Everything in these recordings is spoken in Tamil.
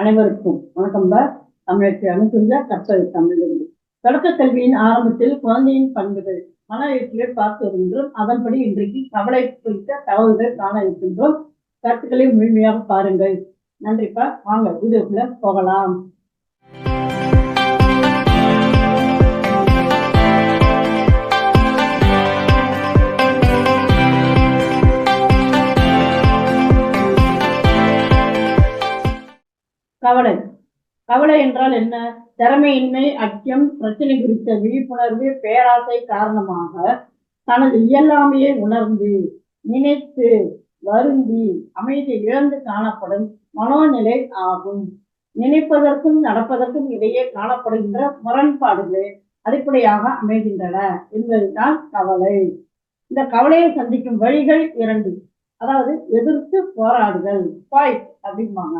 அனைவருக்கும் வணக்கம் ப. தமிழருக்கு அனுப்புங்க கற்றல் தமிழிலிருந்து தொடக்க கல்வியின் ஆரம்பத்தில் குழந்தையின் பண்புகள் மன எழுச்சிகள் பார்த்து வருகின்றோம். அதன்படி இன்றைக்கு கவலை குறித்த தகவல்கள் காண இருக்கின்றோம். கருத்துக்களை முழுமையாக பாருங்கள். நன்றிப்பா வாங்க வீடியோக்குள்ள போகலாம். கவலை. கவலை என்றால் என்ன? திறமையின்மை அச்சம் பிரச்சனை குறித்த விழிப்புணர்வு பேராசை காரணமாக தனது இயலாமையை உணர்ந்து நினைத்து வருந்தி அமைதி இழந்து காணப்படும் மனோநிலை ஆகும். நினைப்பதற்கும் நடப்பதற்கும் இடையே காணப்படுகின்ற முரண்பாடுகள் அடிப்படையாக அமைகின்றன என்பதுதான் கவலை. இந்த கவலையை சந்திக்கும் வழிகள் இரண்டு. அதாவது எதிர்த்து போராடுதல் ஃபைட் அப்படிம்பாங்க.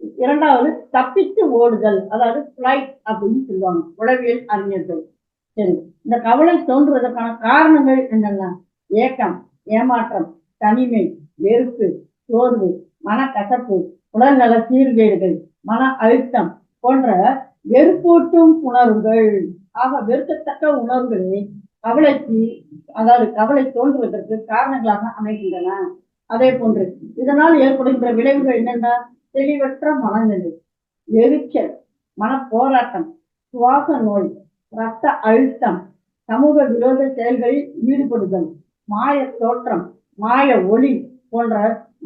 இரண்டாவது தப்பித்து ஓடுதல் அதாவது ஃபிளைட் அப்படின்னு சொல்லுவாங்க. உளவியல் அறிஞர்கள். சரி இந்த கவலை தோன்றுவதற்கான காரணங்கள் என்னென்ன? ஏக்கம் ஏமாற்றம் தனிமை வெறுப்பு சோர்வு மனக்கசப்பு உடல்நல சீர்கேடுகள் மன அழுத்தம் போன்ற வெறுப்பூட்டும் உணர்வுகள். ஆக வெறுக்கத்தக்க உணர்வுகளே கவலைக்கு அதாவது கவலை தோன்றுவதற்கு காரணங்களாக அமைகின்றன. அதே போன்று இதனால் ஏற்படுகின்ற விளைவுகள் என்னென்ன? தெளிவற்ற மனநிலை எரிச்சல் மனப்போராட்டம் சுவாச நோய் இரத்த அழுத்தம் சமூக விரோத செயல்களில் ஈடுபடுதல் மாய தோற்றம் மாய ஒளி போன்ற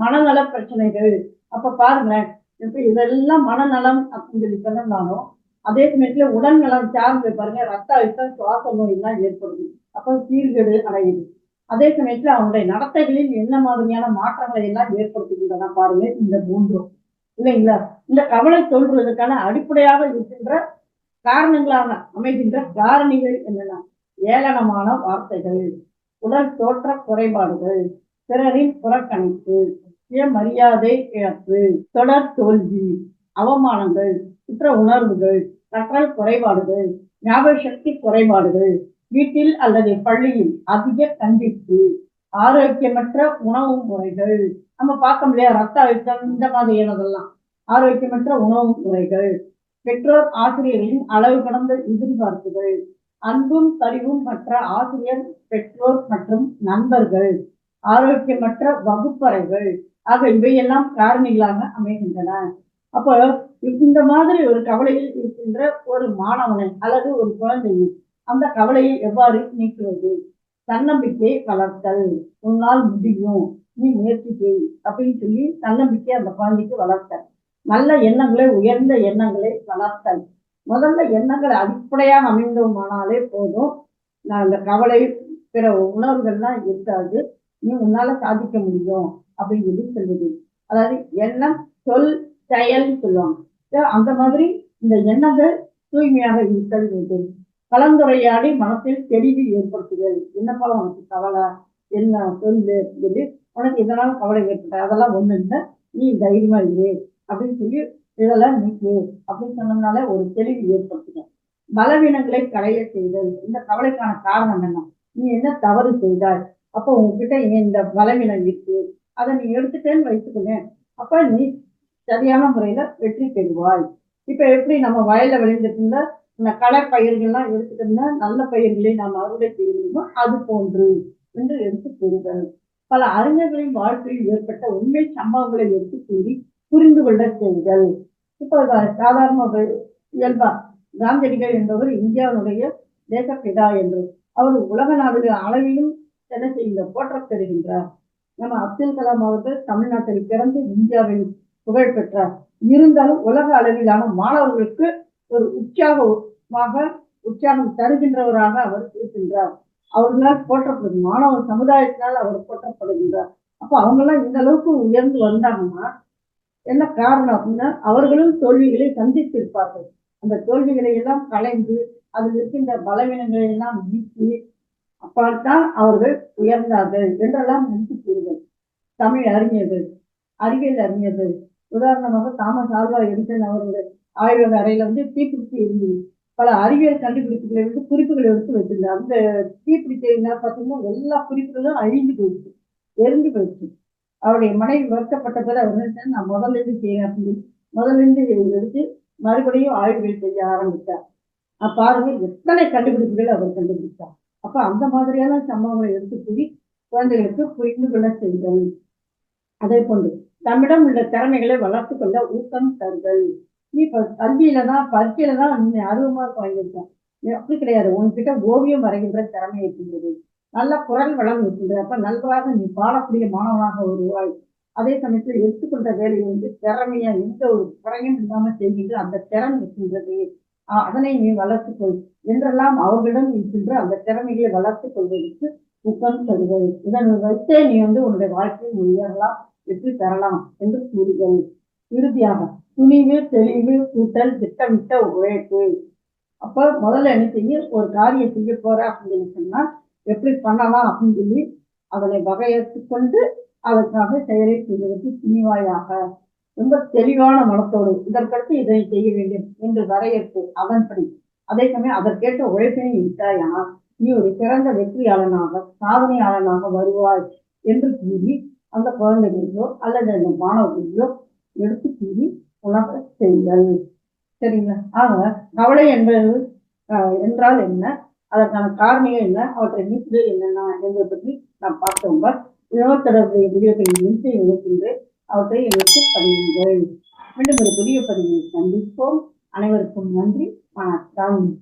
மனநல பிரச்சனைகள். அப்ப பாருங்களேன் இப்ப இதெல்லாம் மனநலம் அப்படின்னு சொல்லி சொன்னாலும் அதே சமயத்துல உடல் நலம் சார்ந்து பாருங்க ரத்த அழுத்தம் சுவாச நோய் எல்லாம் ஏற்படுது. அப்போ சீர்கேடு அடையுது. அதே சமயத்துல அவனுடைய நடத்தைகளில் என்ன மாதிரியான மாற்றங்களை எல்லாம் ஏற்படுத்துகின்றன பாருங்க இந்த மூன்றும். இல்லைங்களா? இந்த கவலை தோன்றுவதற்கான அடிப்படையாக இருக்கின்ற காரணங்களாக அமைகின்ற காரணிகள் என்னென்ன ஏளனமான வார்த்தைகள் உடல் தோற்ற குறைபாடுகள் பிறரின் புறக்கணிப்பு சுயமரியாதை இழப்பு தொடர் தோல்வி அவமானங்கள் குற்ற உணர்வுகள் கற்றல் குறைபாடுகள் ஞாபக சக்தி குறைபாடுகள் வீட்டில் அல்லது பள்ளியில் அதிக கண்டிப்பு ஆரோக்கியமற்ற உணவு முறைகள். நம்ம பார்க்க முடியாது ரத்த அழுத்தம் இந்த மாதிரியானதெல்லாம். ஆரோக்கியமற்ற உணவு முறைகள். பெற்றோர் ஆசிரியரின் அளவு கடந்த எதிர்பார்ப்புகள். அன்பும் சரிவும் மற்ற ஆசிரியர் பெற்றோர் மற்றும் நண்பர்கள். ஆரோக்கியமற்ற வகுப்பறைகள். ஆக இவையெல்லாம் காரணிகளாக அமைகின்றன. அப்போ இந்த மாதிரி ஒரு கவலையில் இருக்கின்ற ஒரு மாணவனை அல்லது ஒரு குழந்தையை அந்த கவலையை எவ்வாறு நீக்குவது? தன்னம்பிக்கை வளர்த்தல். உன்னால் முடியும். நீ முயற்சி செய் அப்படின்னு சொல்லி தன்னம்பிக்கை அந்த குழந்தைக்கு வளர்த்தல். நல்ல எண்ணங்களை உயர்ந்த எண்ணங்களை வளர்த்தல். முதல்ல எண்ணங்கள் அடிப்படையாக அமைந்தோமானாலே போதும். நான் அந்த கவலை பிற உணர்வுகள்லாம் இருக்காது. நீ உன்னால சாதிக்க முடியும் அப்படின்னு சொல்லி சொல்லுது. அதாவது எண்ணம் சொல் செயல் சொல்லுவாங்க. அந்த மாதிரி இந்த எண்ணங்கள் தூய்மையாக இருத்தல் வேண்டும். கலந்துரையாடி மனத்தில் தெளிவு ஏற்படுத்துதல். என்னப்பா உனக்கு கவலை? என்ன சொல்லு சொல்லி உனக்கு இதனால் கவலை ஏற்பட்ட அதெல்லாம் ஒண்ணு இல்லை. நீ தைரியமா இரு அப்படின்னு சொல்லி இதெல்லாம் நீக்கு அப்படின்னு சொன்னதுனால ஒரு தெளிவு ஏற்படுத்துங்க பலவீனங்களை களைய செய்தல். இந்த கவலைக்கான காரணம் என்ன? நீ என்ன தவறு செய்தாய்? அப்போ உங்ககிட்ட இந்த பலவீனம் இருக்கு? அதை நீ எடுத்துட்டேன்னு வைத்துக்கோங்க அப்ப நீ சரியான முறையில வெற்றி பெறுவாய். இப்ப எப்படி நம்ம வயல்ல விளைஞ்சிட்டு இருந்தா இந்த களை பயிர்கள்லாம் எடுத்துக்கிட்டோம்னா நல்ல பயிர்களை நாம் அறுவடை செய்யணுமோ அது போன்று என்று எடுத்து கூறுதல் பல அறிஞர்களின் வாழ்க்கையில் ஏற்பட்ட உண்மை சம்பவங்களை எடுத்து கூறி புரிந்து கொள்ள செய்தல். இப்போ சாதாரண இயல்பா காந்தியடிகள் என்பவர் இந்தியாவுடைய தேசப்பிதா என்று. அவர் உலக நாடுகள் அளவிலும் என்ன செய்கின்ற போற்றப் பெறுகின்றார் நம்ம அப்துல் கலாம் அவர்கள் தமிழ்நாட்டில் பிறந்து இந்தியாவில் புகழ் பெற்றார். இருந்தாலும் உலக அளவிலான மாணவர்களுக்கு ஒரு உற்சாகமாக உற்சாகம் தருகின்றவராக அவர் இருக்கின்றார். அவர்களால் போற்றப்படும் மாணவர் சமுதாயத்தினால் அவர் போற்றப்படுகின்றார். அப்ப அவங்கெல்லாம் இந்த அளவுக்கு உயர்ந்து வந்தாங்கன்னா என்ன காரணம் அப்படின்னா அவர்களும் தோல்விகளை சந்தித்திருப்பார்கள். அந்த தோல்விகளை எல்லாம் கலைந்து அதில் இருக்கின்ற பலவீனங்களை எல்லாம் நீக்கி அப்பால்தான் அவர்கள் உயர்ந்தார்கள் என்றெல்லாம் நினைத்து கூறுகள் தமிழ் அறிஞர்கள் அறிவியல் அறிஞர்கள். உதாரணமாக தாமஸ் ஆல்வா எடிசன் அவர்களுடைய ஆய்வக அறையில வந்து தீப்பிடித்து இருந்தது. பல அறிவியல் கண்டுபிடிப்புகளை வந்து குறிப்புகள் எடுத்து வச்சிருந்தேன் அந்த தீப்பிடிச்ச பார்த்தீங்கன்னா எல்லா குறிப்புகளும் அழிந்து போயிடுச்சு. எரிஞ்சு போயிடுச்சு. அவருடைய மனைவி வருத்தப்பட்ட பிறகு அவர் நினைச்சா நான் முதல்ல இருந்து செய்யறேன் அப்படின்னு முதல்ல இருந்து எடுத்து மறுபடியும் ஆய்வுகள் செய்ய ஆரம்பித்தார். பாருங்க எத்தனை கண்டுபிடிப்புகள் அவர் கண்டுபிடித்தார். அப்ப அந்த மாதிரியான சம்பவங்களை எடுத்து கூறி குழந்தைகளுக்கு புரிந்து கொள்ள செய்தல் அதே போன்று தம்மிடம் உள்ள திறமைகளை வளர்த்து கொள்ள ஊக்கம் தருதல். நீ இப்ப கல்வியில தான் பரீட்சையில தான் நீ ஆர்வமா வாங்கியிருக்கேன் அப்படி கிடையாது. உன்கிட்ட ஓவியம் வரைகின்ற திறமை இருக்கின்றது. நல்ல குரல் வளம் இருக்கின்றது. அப்ப நன்றாக நீ பாடக்கூடிய மாணவனாக வருவாய் அதே சமயத்தில் எடுத்துக்கொண்ட வேலையை வந்து திறமையா எந்த ஒரு குறையும் இல்லாம செய்கின்ற அந்த திறன் இருக்கின்றது. அதனை நீ வளர்த்துக்கொள் என்றெல்லாம் அவர்களிடம் இருக்கின்ற அந்த திறமைகளை வளர்த்துக் கொள்வதற்கு ஊக்கம் தருவது இதனை வைத்தே நீ வந்து உன்னுடைய வாழ்க்கையை உயரலாம் வெற்றி பெறலாம் என்று கூறுகள். இறுதியாக துணிவு தெளிவு கூட்டல் திட்டமிட்ட உழைப்பு. அப்போ முதல்ல என்ன செய்ய ஒரு காரியம் செய்ய போற அப்படின்னு சொன்னா எப்படி பண்ணலாம் அப்படின்னு சொல்லி அதனை வகையத்து கொண்டு அதற்காக செயலை செய்வதற்கு துணிவாயாக ரொம்ப தெளிவான மனத்தோடு இதற்கடுத்து இதை செய்ய வேண்டும் என்று வரையறுத்து அதன்படி. அதே சமயம் அதற்கேற்ற உழைப்பினை இட்டாயானால் நீ ஒரு சிறந்த வெற்றியாளனாக சாதனையாளனாக வருவாய் என்று கூறி அந்த குழந்தைகளையோ அல்லது அந்த மாணவர்களையோ எடுத்து கூறி உணர செய்தல். சரிங்களா? ஆக கவலை என்பது ஆஹ், என்றால் என்ன? அதற்கான காரணிகள் என்ன? அவற்றை நீக்குதல் என்னென்ன? என்பதை பற்றி நாம் பார்த்தோம். இருபத்தொடர்புடைய வீடியோக்களின் இணைத்து இணைக்கின்றேன். அவற்றை எனக்கு பதிவுங்கள் மீண்டும் ஒரு புதிய பதிவை சந்திப்போம். அனைவருக்கும் நன்றி. வணக்கம்.